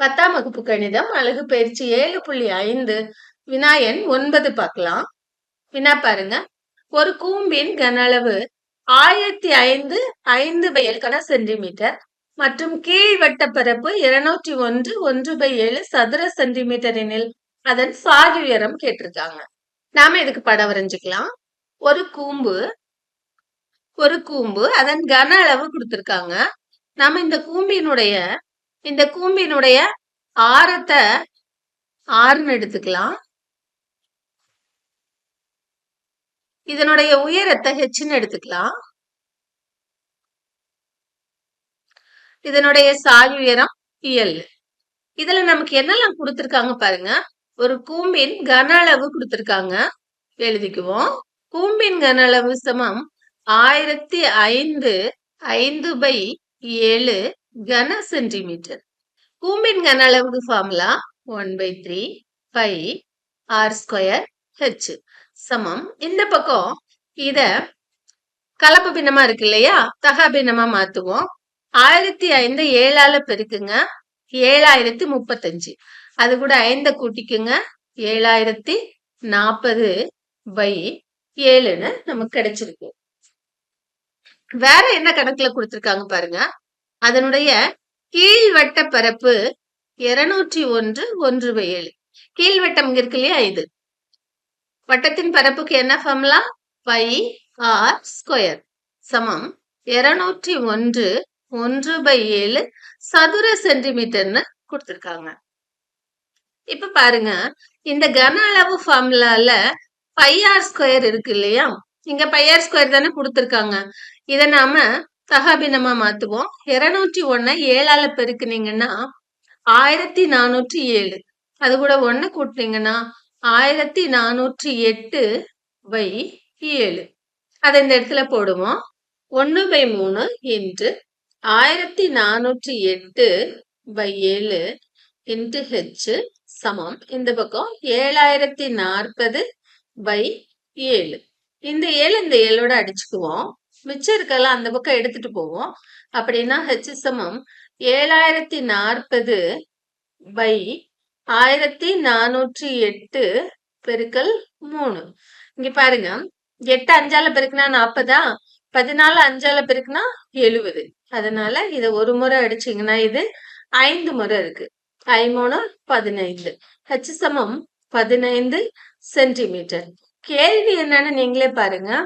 பத்தாம் வகுப்பு கணிதம் அழகு பயிற்சி ஏழு புள்ளி ஐந்து வினாயன் ஒன்பது பார்க்கலாம். வினா பாருங்க. ஒரு கூம்பின் கன அளவு ஆயிரத்தி ஐந்து ஐந்து பை கன சென்டிமீட்டர் மற்றும் கீழ் வட்டப்பரப்பு இருநூற்றி ஒன்று ஒன்று பை ஏழு சதுர சென்டிமீட்டர் எனில் அதன் சாதி உயரம் கேட்டிருக்காங்க. நாம இதுக்கு படம் வரைஞ்சுக்கலாம். ஒரு கூம்பு ஒரு கூம்பு அதன் கன அளவு கொடுத்துருக்காங்க. நாம இந்த கூம்பினுடைய இந்த கூம்பினுடைய ஆரத்தை ஆறுன்னு எடுத்துக்கலாம். இதனுடைய உயரத்தை ஹெச்னு எடுத்துக்கலாம். இதனுடைய சாய் உயரம் இயல் இதுல நமக்கு என்னெல்லாம் கொடுத்துருக்காங்க பாருங்க. ஒரு கூம்பின் கன அளவு கொடுத்துருக்காங்க. எழுதிக்குவோம். கூம்பின் கன அளவு சமம் ஆயிரத்தி ஐந்து ஐந்து பை ஏழு கன சென்டிமீட்டர். கூம்பின் கன அளவுக்கு formula one by three by R square H சமம். இந்த பக்கம் இத கலப்பு பின்னமா இருக்கு இல்லையா? தகா பின்னமா மாத்துவோம். ஆயிரத்தி ஐந்து ஏழால பெருக்குங்க. ஏழாயிரத்தி முப்பத்தஞ்சு. அது கூட ஐந்த கூட்டிக்குங்க. ஏழாயிரத்தி நாற்பது பை ஏழுன்னு நமக்கு கிடைச்சிருக்கு. வேற என்ன கணக்குல கொடுத்துருக்காங்க பாருங்க. அதனுடைய கீழ்வட்ட பரப்பு இருநூற்றி ஒன்று ஒன்று பை ஏழு கீழ்வட்டம் இருக்கு இல்லையா இது? வட்டத்தின் பரப்புக்கு என்ன ஃபார்முலா பை ஆர் ஸ்கொயர் சமம் இருநூற்றி ஒன்று ஒன்று பை ஏழு சதுர சென்டிமீட்டர்னு கொடுத்துருக்காங்க. இப்ப பாருங்க இந்த கன அளவு ஃபார்முலால பை ஆர் ஸ்கொயர் இருக்கு இல்லையா? இங்க பை ஆர் ஸ்கொயர் தானே கொடுத்துருக்காங்க. இதை நாம சகாபினமா மாத்துவோம். இருநூற்றி ஒன்ன ஏழால பெருக்குனீங்கன்னா ஆயிரத்தி நானூற்றி ஏழு. அது கூட ஒன்னு கூட்டினீங்கன்னா ஆயிரத்தி நானூற்றி எட்டு பை ஏழு. அதை இந்த இடத்துல போடுவோம். ஒன்னு பை மூணு இன்ட்டு ஆயிரத்தி நானூற்றி எட்டு பை ஏழு இன்ட்டு ஹெச் சமம். இந்த பக்கம் ஏழாயிரத்தி நாற்பது பை ஏழு. இந்த ஏழு இந்த ஏழோட அடிச்சுக்குவோம். மிச்சம் இருக்கலாம் அந்த பக்கம் எடுத்துட்டு போவோம். அப்படின்னா ஹெச் சமம் ஏழாயிரத்தி நாற்பது பை ஆயிரத்தி நானூற்றி எட்டு பெருக்கல் மூணு. இங்க பாருங்க. எட்டு அஞ்சால பெருக்குனா நாற்பதா? பதினாலு அஞ்சால பெருக்குனா எழுபது அதனால இத ஒரு முறை அடிச்சீங்கன்னா இது ஐந்து முறை இருக்கு. ஐமூணு பதினைந்து. ஹெச் சமம் பதினைந்து சென்டிமீட்டர். கேள்வி என்னன்னு நீங்களே பாருங்க.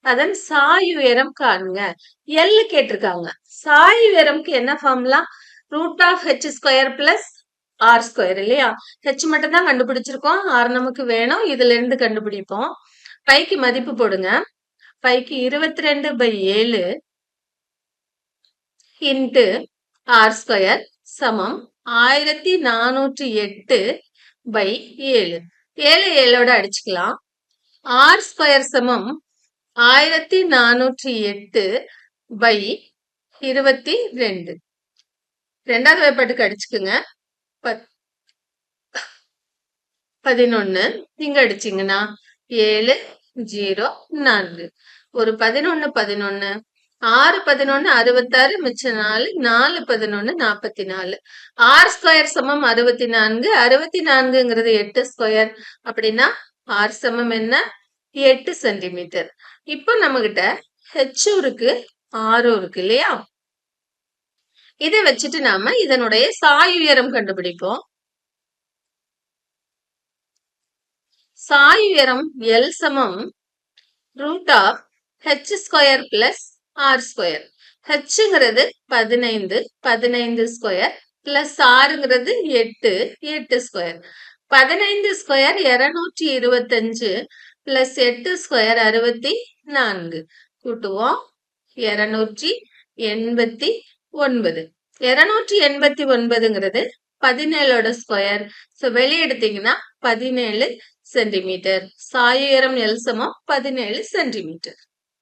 அதன் சாய் உயரம் காணுங்க. எல் கேட்டிருக்காங்க. சாய் உயரம்க்கு என்ன ஃபார்ம்லாம் root of H square plus R square இல்லையா? ஹெச் மட்டும் தான் கண்டுபிடிச்சிருக்கோம். ஆர் நமக்கு வேணும். இதுல இருந்து கண்டுபிடிப்போம். பைக்கு மதிப்பு போடுங்க. பைக்கு இருபத்தி ரெண்டு பை ஏழு இன்ட்டு ஆர் ஸ்கொயர் சமம் ஆயிரத்தி நானூற்றி எட்டு பை ஏழு. ஏழு ஏழோட அடிச்சுக்கலாம். ஆர் ஸ்கொயர் சமம் ஆயிரத்தி நானூற்றி எட்டு பை இருபத்தி ரெண்டு. ரெண்டாவது வேப்பாட்டுக்கு அடிச்சுக்குங்க. பதினொன்னு. நீங்க அடிச்சிங்கன்னா ஏழு ஜீரோ நான்கு. ஒரு பதினொன்னு பதினொன்னு. ஆறு பதினொன்னு அறுபத்தாறு மிச்ச நாலு நாலு பதினொன்னு நாற்பத்தி நாலு. ஆறு ஸ்கொயர் சமம் அறுபத்தி நான்கு. அறுபத்தி நான்குங்கிறது எட்டு ஸ்கொயர். அப்படின்னா ஆர் சமம் என்ன? எட்டு சென்டிமீட்டர் இப்போ நம்ம கிட்ட ஹெச்சும் இருக்கு ஆரும் இருக்கு இல்லையா? இதை வச்சுட்டு நாம இதனுடைய சாய் உயரம் கண்டுபிடிப்போம். சாய் உயரம் எல் சமம் root of H square plus R square ஹெச்ங்கிறது பதினைந்து பதினைந்து ஸ்கொயர் பிளஸ் ஆறுங்கிறது எட்டு எட்டு ஸ்கொயர் பதினைந்து ஸ்கொயர் இருநூற்றி இருபத்தஞ்சு பிளஸ் எட்டு ஸ்கொயர் அறுபத்தி நான்கு கூட்டுவோம். இருநூற்றி எண்பத்தி ஒன்பது. இருநூற்றி எண்பத்தி ஒன்பதுங்கிறது பதினேழோட ஸ்கொயர் ஸோ வெளியே எடுத்தீங்கன்னா பதினேழு சென்டிமீட்டர் சாயுயரம் எல்சமம் பதினேழு சென்டிமீட்டர்